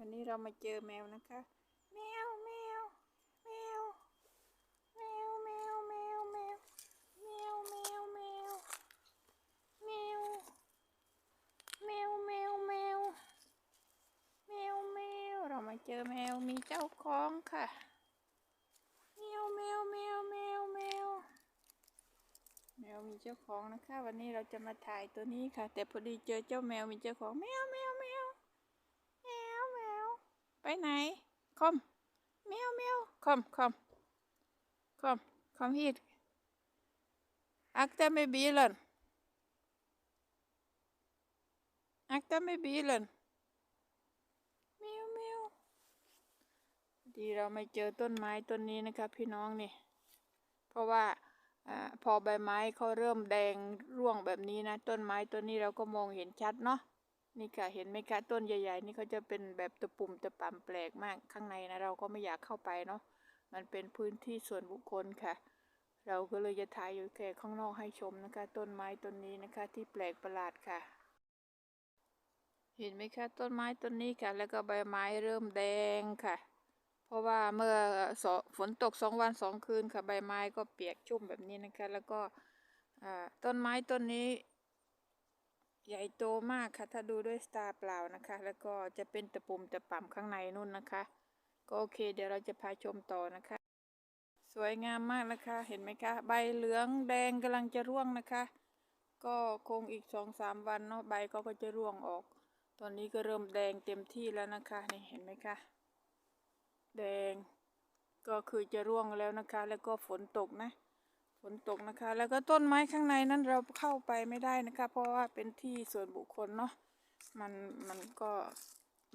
วันนี้เรามาเจอแมวนะคะ แมวแมวแมวแมวแมวแมวแมวแมวแมวแมวแมวแมวแมวแมวแมวแมวเรามาเจอแมวมีเจ้าของค่ะแมวแมวแมวแมวแมวแมวมีเจ้าของนะคะ วันนี้เราจะมาถ่ายตัวนี้ค่ะ แต่พอดีเจอเจ้าแมวมีเจ้าของแมวแมวแมวแมวแมว ไปไหนคอมแมวแมวคอมคอมคอมคอมฮิตอักตาไม่บีลันอักตาไม่บีลันแมวแมวดีเราไม่เจอต้นไม้ต้นนี้นะคะพี่น้องนี่ เพราะว่าอาพอใบไม้เขาเริ่มแดงร่วงแบบนี้นะ ต้นไม้ต้นนี้เราก็มองเห็นชัดเนาะ นี่ค่ะเห็นไหมคะต้นใหญ่ ๆ นี่เขาจะเป็นแบบตะปุ่มตะปำแปลกมากข้างในนะเราก็ไม่อยากเข้าไปเนาะมันเป็นพื้นที่ส่วนบุคคลค่ะ เราก็เลยจะถ่ายอยู่แค่ข้างนอกให้ชมนะคะ ต้นไม้ต้นนี้นะคะ ที่แปลกประหลาดค่ะ เห็นไหมคะต้นไม้ต้นนี้ค่ะ แล้วก็ใบไม้เริ่มแดงค่ะ เพราะว่าเมื่อฝนตกสองวันสองคืนค่ะ ใบไม้ก็เปียกชุ่มแบบนี้นะคะ แล้วก็ต้นไม้ต้นนี้ ใหญ่โตมากค่ะ ถ้าดูด้วยสตาร์เปล่านะคะ แล้วก็จะเป็นตะปุ่มตะป่ำข้างในนู่นนะคะ ก็โอเคเดี๋ยวเราจะพาชมต่อนะคะ สวยงามมากนะคะ เห็นไหมคะ ใบเหลืองแดงกำลังจะร่วงนะคะ ก็คงอีกสองสามวันเนาะใบก็ก็จะร่วงออก ตอนนี้ก็เริ่มแดงเต็มที่แล้วนะคะนี่เห็นไหมคะแดงก็คือจะร่วงแล้วนะคะ แล้วก็ฝนตกนะ ฝนตกนะคะ แล้วก็ต้นไม้ข้างในนั้นเราเข้าไปไม่ได้นะคะ เพราะว่าเป็นที่ส่วนบุคคลเนาะมันมันก็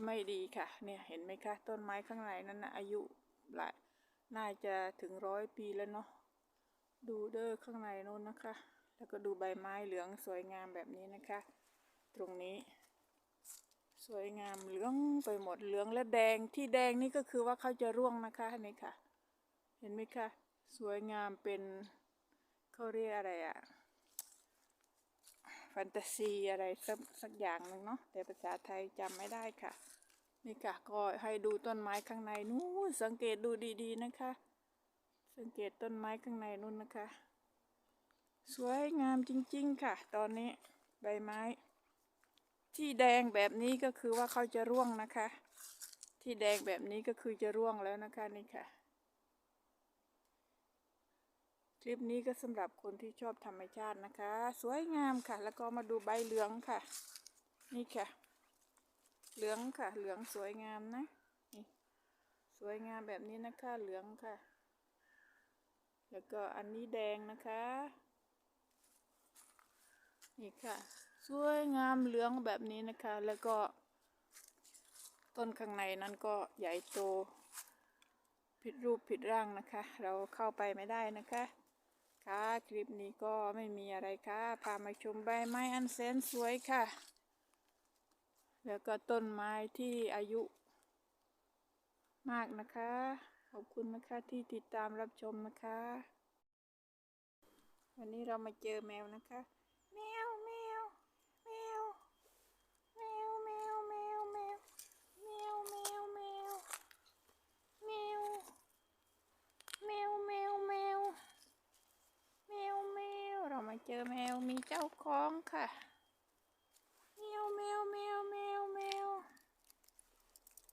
ไม่ดีค่ะ เนี่ยเห็นไหมคะ ต้นไม้ข้างในนั้นนะอายุหลายน่าจะถึงร้อยปีแล้วเนาะดูเด้อข้างในนู้นนะคะ แล้วก็ดูใบไม้เหลืองสวยงามแบบนี้นะคะ ตรงนี้ สวยงามเหลืองไปหมดเหลืองและแดงที่แดงนี่ก็คือว่าเขาจะร่วงนะคะนี่ค่ะ เห็นไหมคะสวยงามเป็น เขาเรียกอะไรอะแฟนตาซีอะไรสักสักอย่างหนึ่งเนาะแต่ภาษาไทยจำไม่ได้ค่ะ นี่ค่ะก็ให้ดูต้นไม้ข้างในนู้นสังเกตดูดีๆนะคะ สังเกตต้นไม้ข้างในนู้นนะคะ สวยงามจริงๆค่ะ ตอนนี้ใบไม้ ที่แดงแบบนี้ก็คือว่าเขาจะร่วงนะคะ ที่แดงแบบนี้ก็คือจะร่วงแล้วนะคะนี่ค่ะ คลิปนี้ก็สำหรับคนที่ชอบธรรมชาตินะคะ สวยงามค่ะ แล้วก็มาดูใบเหลืองค่ะ นี่ค่ะ เหลืองค่ะ เหลืองสวยงามนะนี่สวยงามแบบนี้นะคะ เหลืองค่ะ แล้วก็อันนี้แดงนะคะ นี่ค่ะ สวยงามเหลืองแบบนี้นะคะ แล้วก็ ต้นข้างในนั้นก็ใหญ่โตผิดรูปผิดร่างนะคะ เราเข้าไปไม่ได้นะคะ ค่ะ คลิปนี้ก็ไม่มีอะไรค่ะ พามาชมใบไม้อันแสนสวยค่ะ แล้วก็ต้นไม้ที่อายุ มากนะคะ ขอบคุณนะคะที่ติดตามรับชมนะคะ วันนี้เรามาเจอแมวนะคะ แมว มาเจอแมวมีเจ้าของค่ะแมวแมวแมวแมวแมว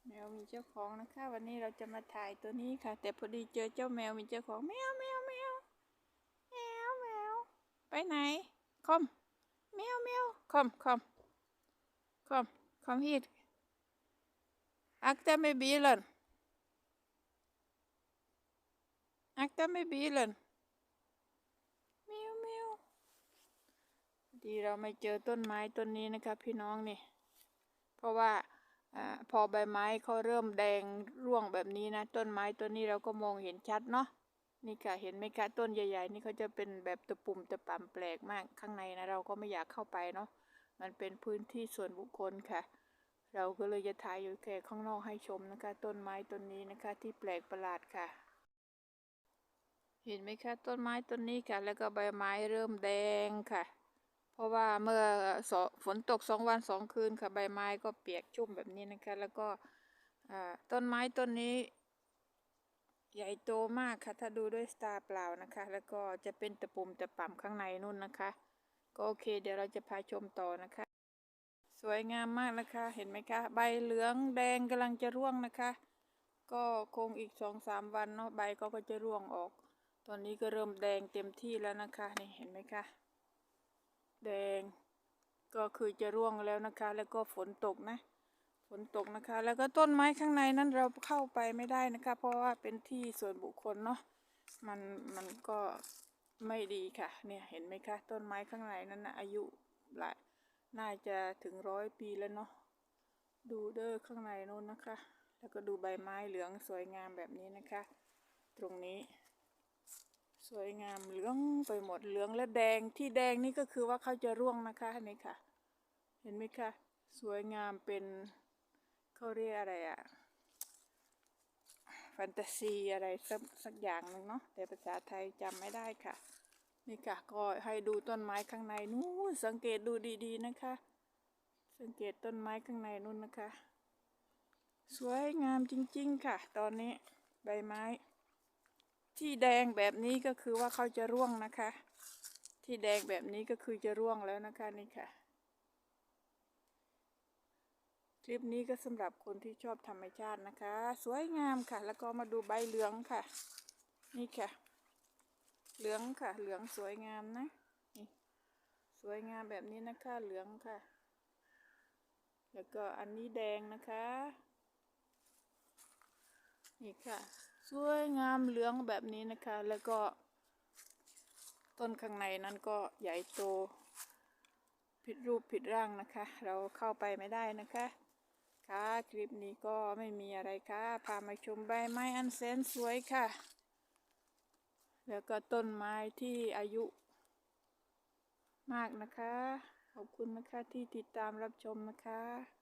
แมวมีเจ้าของนะคะวันนี้เราจะมาถ่ายตัวนี้ค่ะ แต่พอดีเจอเจ้าแมวมีเจ้าของแมวแมวแมวแมวแมวไปไหนคอมแมวแมวคอมคอมคอมคอมฮิตอักตาไม่บีเลนอักตาไม่บีเลนแมว ดีเราไม่เจอต้นไม้ต้นนี้นะคะพี่น้องนี่ เพราะว่าอพอใบไม้เขาเริ่มแดงร่วงแบบนี้นะ ต้นไม้ต้นนี้เราก็มองเห็นชัดเนาะนี่ค่ะเห็นไหมคะต้นใหญ่ๆ นี่เขาจะเป็นแบบตะปุ่มตะป่ำแปลกมากข้างในนะเราก็ไม่อยากเข้าไปเนาะมันเป็นพื้นที่ส่วนบุคคลค่ะ เราก็เลยจะถ่ายอยู่แค่ข้างนอกให้ชมนะคะ ต้นไม้ต้นนี้นะคะ ที่แปลกประหลาดค่ะ เห็นไหมคะต้นไม้ต้นนี้ค่ะ แล้วก็ใบไม้เริ่มแดงค่ะ ราะว่าเมื่อฝนตกสองวันสองคืนค่ะใบไม้ก็เปียกชุ่มแบบนี้นะคะ แล้วก็ต้นไม้ต้นนี้ ใหญ่โตมากค่ะ ถ้าดูด้วยสตาเปล่านะคะ แล้วก็จะเป็นตะปุ่มตะป่ำข้างในนู่นนะคะ ก็โอเค เดี๋ยวเราจะพาชมต่อนะคะ สวยงามมากนะคะ เห็นไหมคะ ใบเหลืองแดงกำลังจะร่วงนะคะ ก็คงอีกสองสามวันเนาะใบก็ก็จะร่วงออก ตอนนี้ก็เริ่มแดงเต็มที่แล้วนะคะนี่เห็นไหมคะ แดง ก็คือจะร่วงแล้วนะคะ แล้วก็ฝนตกนะ ฝนตกนะคะ แล้วก็ต้นไม้ข้างในนั้นเราเข้าไปไม่ได้นะคะ เพราะว่าเป็นที่ส่วนบุคคลเนาะมันมันก็ไม่ดีค่ะ เนี่ยเห็นไหมคะต้นไม้ข้างในนั้นนะอายุหลายน่าจะถึงร้อยปีแล้วเนาะดูเด้อข้างในนู้นนะคะ แล้วก็ดูใบไม้เหลืองสวยงามแบบนี้นะคะ ตรงนี้ สวยงามเหลืองไปหมดเหลืองและแดงที่แดงนี่ก็คือว่าเขาจะร่วงนะคะนี่ค่ะเห็นไหมคะสวยงามเป็นเขาเรียกอะไรอะแฟนตาซีอะไรสักสักอย่างหนึ่งเนาะแต่ภาษาไทยจำไม่ได้ค่ะนี่ค่ะก็ให้ดูต้นไม้ข้างในนู้นสังเกตดูดีๆนะคะ สังเกตต้นไม้ข้างในนู้นนะคะ สวยงามจริงๆค่ะ ตอนนี้ใบไม้ ที่แดงแบบนี้ก็คือว่าเขาจะร่วงนะคะ ที่แดงแบบนี้ก็คือจะร่วงแล้วนะคะนี่ค่ะ คลิปนี้ก็สำหรับคนที่ชอบธรรมชาตินะคะ สวยงามค่ะ แล้วก็มาดูใบเหลืองค่ะ นี่ค่ะ เหลืองค่ะ เหลืองสวยงามนะนี่สวยงามแบบนี้นะคะ เหลืองค่ะ แล้วก็อันนี้แดงนะคะ นี่ค่ะ สวยงามเหลืองแบบนี้นะคะ แล้วก็ ต้นข้างในนั้นก็ใหญ่โต ผิดรูปผิดร่างนะคะ เราเข้าไปไม่ได้นะคะค่ะคลิปนี้ก็ไม่มีอะไรค่ะพามาชมใบไม้อันแสนสวยค่ะ แล้วก็ต้นไม้ที่อายุ มากนะคะ ขอบคุณนะคะที่ติดตามรับชมนะคะ